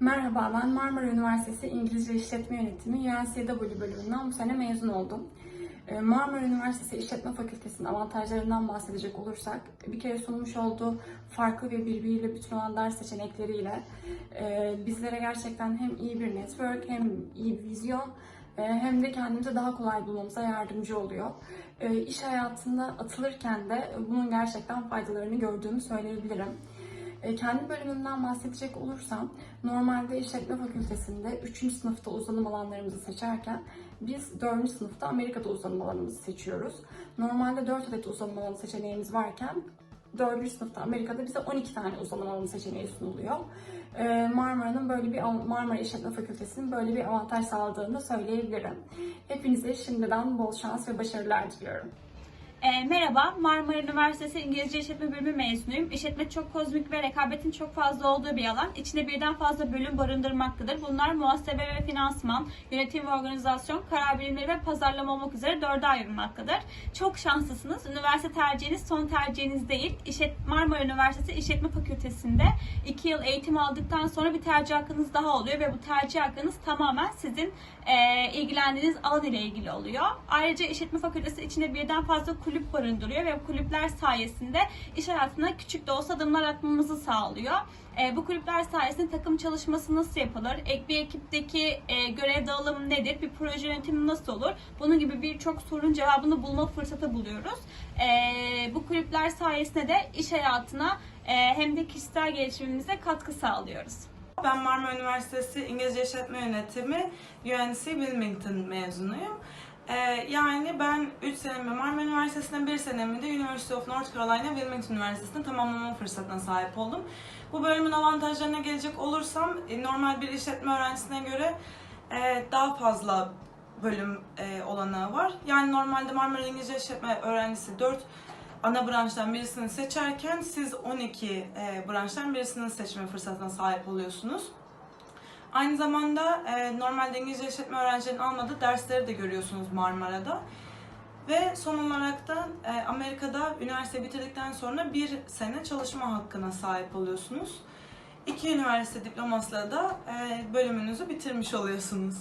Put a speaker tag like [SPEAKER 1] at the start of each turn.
[SPEAKER 1] Merhaba, ben Marmara Üniversitesi İngilizce İşletme Yönetimi UNCW bölümünden bu sene mezun oldum. Ee, Marmara Üniversitesi İşletme Fakültesi'nin avantajlarından bahsedecek olursak, bir kere sunmuş olduğu farklı ve birbiriyle bütün olan ders seçenekleriyle e, bizlere gerçekten hem iyi bir network, hem iyi bir vizyon, e, hem de kendimizi daha kolay bulmamıza yardımcı oluyor. E, İş hayatında atılırken de bunun gerçekten faydalarını gördüğümü söyleyebilirim. E, Kendi bölümümden bahsedecek olursam, normalde işletme fakültesinde 3. sınıfta uzanım alanlarımızı seçerken biz 4. sınıfta Amerika'da uzanım alanımızı seçiyoruz. Normalde 4 adet uzanım alanı seçeneğimiz varken 4. sınıfta Amerika'da bize 12 tane uzanım alanı seçeneği sunuluyor. E, Marmara'nın böyle bir Marmara İşletme Fakültesi'nin böyle bir avantaj sağladığını söyleyebilirim. Hepinize şimdiden bol şans ve başarılar diliyorum.
[SPEAKER 2] E, merhaba, Marmara Üniversitesi İngilizce İşletme Bölümü mezunuyum. İşletme çok kozmik ve rekabetin çok fazla olduğu bir alan. İçinde birden fazla bölüm barındırmaktadır. Bunlar muhasebe ve finansman, yönetim ve organizasyon, karar bilimleri ve pazarlama olmak üzere dörde ayrılmaktadır. Çok şanslısınız. Üniversite tercihiniz son tercihiniz değil. İşlet, Marmara Üniversitesi İşletme Fakültesi'nde 2 yıl eğitim aldıktan sonra bir tercih hakkınız daha oluyor ve bu tercih hakkınız tamamen sizin e, ilgilendiğiniz alan ile ilgili oluyor. Ayrıca İşletme Fakültesi içinde birden fazla kulüp barındırıyor ve kulüpler sayesinde iş hayatına küçük de olsa adımlar atmamızı sağlıyor. E, bu kulüpler sayesinde takım çalışması nasıl yapılır? Ek bir ekipteki e, görev dağılımı nedir? Bir proje yönetimi nasıl olur? Bunun gibi birçok sorunun cevabını bulma fırsatı buluyoruz. E, bu kulüpler sayesinde de iş hayatına e, hem de kişisel gelişimimize katkı sağlıyoruz.
[SPEAKER 3] Ben Marmara Üniversitesi İngilizce İşletme Yönetimi UNC Wilmington mezunuyum. Ee, yani ben 3 senemi Marmara Üniversitesi'nde 1 senemi de University of North Carolina Wilmington Üniversitesi'nde tamamlama fırsatına sahip oldum. Bu bölümün avantajlarına gelecek olursam e, normal bir işletme öğrencisine göre e, daha fazla bölüm e, olanağı var. Yani normalde Marmara İngilizce İşletme öğrencisi 4 ana branştan birisini seçerken siz 12 e, branştan birisini seçme fırsatına sahip oluyorsunuz. Aynı zamanda e, normalde İngilizce işletme öğrencilerinin almadığı dersleri de görüyorsunuz Marmara'da. Ve son olarak da e, Amerika'da üniversite bitirdikten sonra bir sene çalışma hakkına sahip oluyorsunuz. İki üniversite diplomasıyla da e, bölümünüzü bitirmiş oluyorsunuz.